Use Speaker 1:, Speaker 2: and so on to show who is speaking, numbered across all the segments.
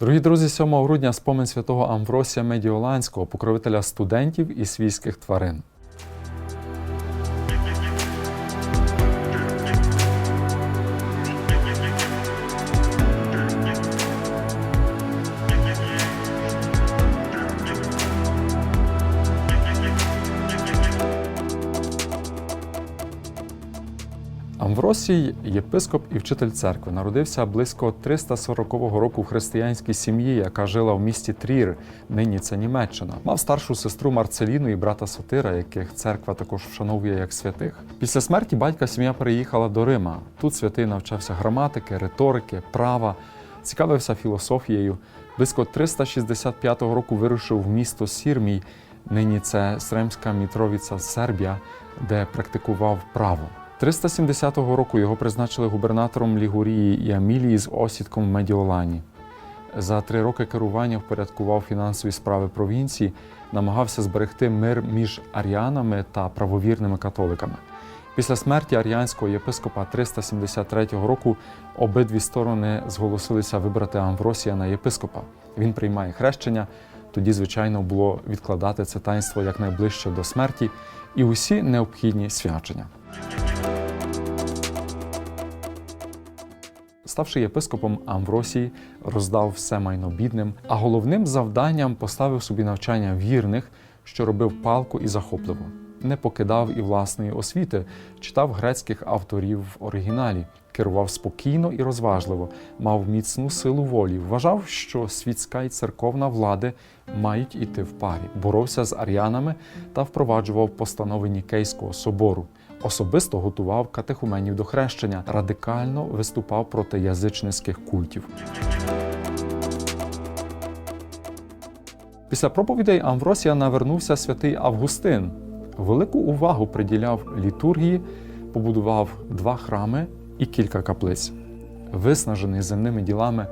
Speaker 1: Дорогі друзі, 7 грудня спомин святого Амвросія Медіоланського, покровителя студентів і свійських тварин. Амвросій, єпископ і вчитель церкви, народився близько 340 року в християнській сім'ї, яка жила в місті Трір, нині це Німеччина. Мав старшу сестру Марцеліну і брата Сотира, яких церква також вшановує як святих. Після смерті батька сім'я переїхала до Рима. Тут святий навчався граматики, риторики, права, цікавився філософією. Близько 365 року вирушив в місто Сірмій, нині це Сремська Мітровіця, Сербія, де практикував право. 370 року його призначили губернатором Лігурії і Амілії з осідком в Медіолані. За три роки керування впорядкував фінансові справи провінції, намагався зберегти мир між аріанами та правовірними католиками. Після смерті аріанського єпископа 373 року обидві сторони зголосилися вибрати Амвросія на єпископа. Він приймає хрещення. Тоді, звичайно, було відкладати це таїнство якнайближче до смерті і усі необхідні свячення. Ставши єпископом Амвросій, роздав все майно бідним, а головним завданням поставив собі навчання вірних, що робив палку і захопливо. Не покидав і власної освіти, читав грецьких авторів в оригіналі, керував спокійно і розважливо, мав міцну силу волі, вважав, що світська і церковна влади мають іти в парі, боровся з аріанами та впроваджував постанови Нікейського собору. Особисто готував катехуменів до хрещення, радикально виступав проти язичницьких культів. Після проповідей Амвросія навернувся святий Августин. Велику увагу приділяв літургії, побудував два храми і кілька каплиць. Виснажений земними ділами,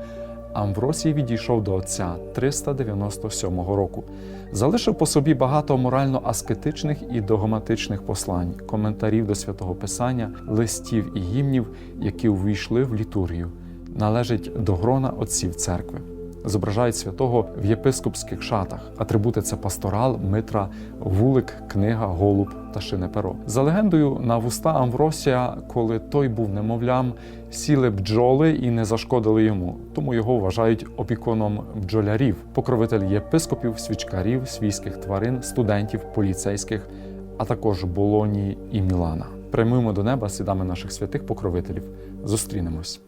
Speaker 1: Амвросій відійшов до отця 397 року. Залишив по собі багато морально-аскетичних і догматичних послань, коментарів до святого Писання, листів і гімнів, які увійшли в літургію, належить до грона отців церкви. Зображають святого в єпископських шатах. Атрибути це пасторал, митра, вулик, книга, голуб та шинеперо. За легендою, на вуста Амвросія, коли той був немовлям, сіли бджоли і не зашкодили йому. Тому його вважають опіконом бджолярів, покровитель єпископів, свічкарів, свійських тварин, студентів, поліцейських, а також Болонії і Мілана. Прямуємо до неба слідами наших святих покровителів. Зустрінемось.